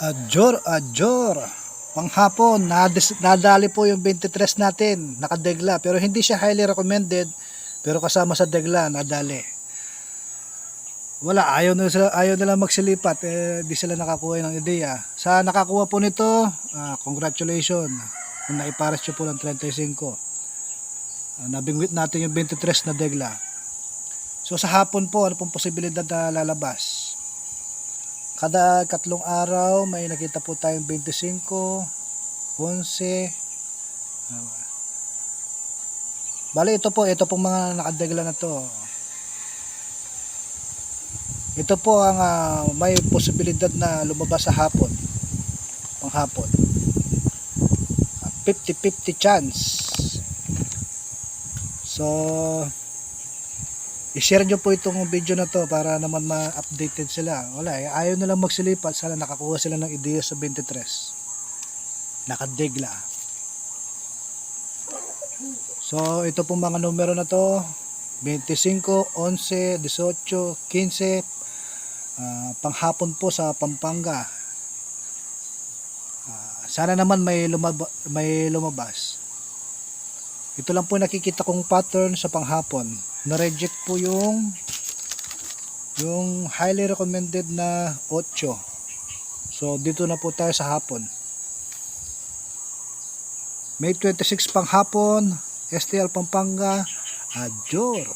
Ajor, ajor. Panghapon, nadali po yung 23 natin, nakadegla. Pero hindi siya highly recommended. Pero kasama sa degla, nadali. Wala, ayaw na sila, ayaw nila magsilipat. Eh, di sila nakakuha ng ideya. Sa nakakuha po nito, ah, congratulations. Kung naipares po ng 35. Ah, nabingwit natin yung 23 na degla. So sa hapon po, ano pong posibilidad na lalabas? Kada katlong araw, may nakita po tayong 25, 11. ah, Bali, ito po, ito pong mga nakadegla na to. Ito po ang ah, may posibilidad na lumabas sa hapon. Pang hapon. Ah, 50-50 chance. So, i-share nyo po itong video na to para naman ma-updated sila. Wala eh, ayaw nilang magsilipat. Sana nakakuha sila ng ideya sa 23. Nakadegla. So, ito pong mga numero na to. 25, 11, 18, 15. ah, panghapon po sa Pampanga. Ah, sana naman may, lumab- may lumabas. Ito lang po nakikita kong pattern sa panghapon. Na-reject po yung yung highly recommended na 8. So dito na po tayo sa hapon. May 26 panghapon, STL Pampanga, Adjor.